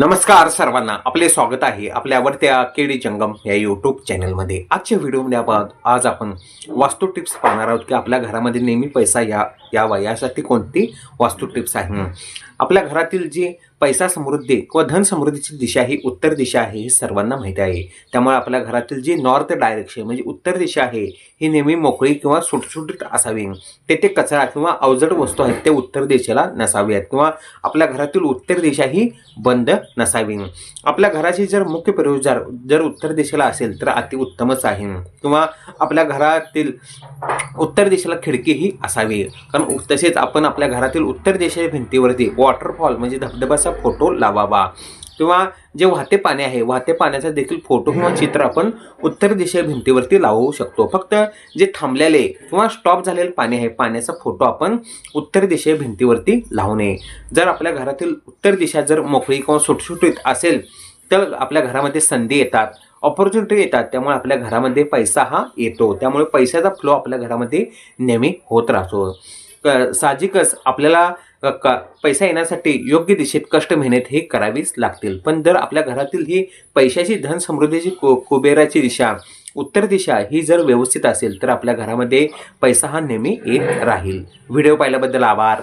नमस्कार सर्वांना. आपले स्वागत आहे आपल्या आवडत्या केडी जंगम या यूट्यूब चॅनलमध्ये आजच्या व्हिडिओमध्ये आपण आज आपण वास्तू टिप्स पाहणार आहोत की आपल्या घरामध्ये नेहमी पैसा या यावा यासाठी कोणती वास्तू टिप्स आहे आपल्या घरातील जी पैसा समृद्धी किंवा धन समृद्धीची दिशा ही उत्तर दिशा आहे हे सर्वांना माहिती आहे. त्यामुळे आपल्या घरातील जी नॉर्थ डायरेक्शन म्हणजे उत्तर दिशा आहे ही नेहमी मोकळी किंवा सुटसुटीत असावी. तेथे कचरा किंवा अवजड वस्तू आहेत ते उत्तर दिशेला नसाव्यात किंवा आपल्या घरातील उत्तर दिशा ही बंद नसावी. आपल्या घराची जर मुख्य प्रवेशद्वार जर उत्तर दिशेला असेल तर अतिउत्तमच आहे. किंवा आपल्या घरातील उत्तर दिशेला खिडकी ही असावी. कारण तसेच आपण आपल्या घरातील उत्तर दिशेच्या भिंतीवरती वॉटरफॉल म्हणजे धबधब्याचा फोटो लावावा. किंवा जे वाहते पाणी आहे वाहते पाण्याचा देखील फोटो किंवा चित्र आपण उत्तर दिशे भिंतीवरती लावू शकतो. फक्त जे थांबलेले किंवा स्टॉप झालेले पाणी आहे पाण्याचा फोटो आपण उत्तर दिशे भिंतीवरती लावू नये. जर आपल्या घरातील उत्तर दिशा जर मोकळी किंवा सुटसुटीत असेल तर आपल्या घरामध्ये संधी येतात ऑपॉर्च्युनिटी येतात. त्यामुळे आपल्या घरामध्ये पैसा हा येतो. त्यामुळे पैशाचा फ्लो आपल्या घरामध्ये नेहमी होत राहतो. क- साहजिकच आपल्याला क- पैसा येण्यासाठी योग्य दिशेत कष्ट मेहनत ही करावीच लागतील. पण जर आपल्या घरातील ही पैशाची धन समृद्धीची कु कुबेराची दिशा उत्तर दिशा ही जर व्यवस्थित असेल तर आपल्या घरामध्ये पैसा हा नेहमी येत राहील. व्हिडिओ पाहिल्याबद्दल आभार.